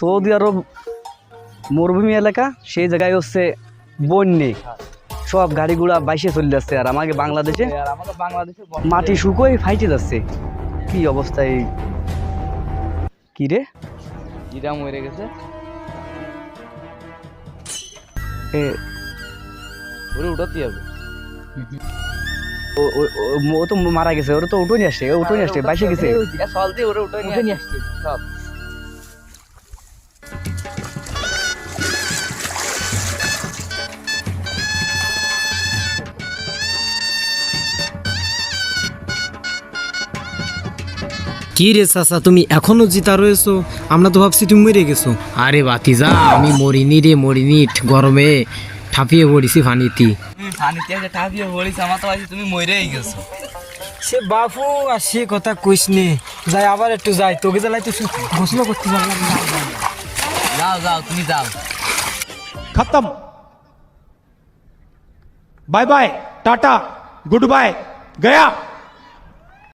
Saudi আরব মরুভূমি এলাকা সেই জায়গায় হচ্ছে বন্যে। সব গাড়িগুলা বাইশে চলে যাচ্ছে আর আমাকে বাংলাদেশে বাংলাদেশে মাটি শুকোয় ফাইটে যাচ্ছে। কি অবস্থায় কি রে? ইরা মরে গেছে। এ, ওরে উঠাতে হবে। ও- তো মারা গেছে ওরা তো উঠো নিয়ে আসছে উঠো নিয়ে আসছে বাইশে গেছে। দিয়ে ওরে উঠে নিয়ে আসছে। সব। কি রে চাচা তুমি এখনও জিতা রয়েছো? আমরা তো ভাবছি তুমি মরে গেছো। আরে বাতিজা আমি মরিনি রে মরিনি গরমে ঠাপিয়ে পড়িছি ফানিতি। ফানিতে গেছো। সে বাপু আর সে কথা কইস নে। যাই আবার একটু যাই। তোকে জ্বালাই তো ঘোষণা করতে পারলাম যাও যাও তুমি যাও। খতম। Bye bye tata good bye Gaya.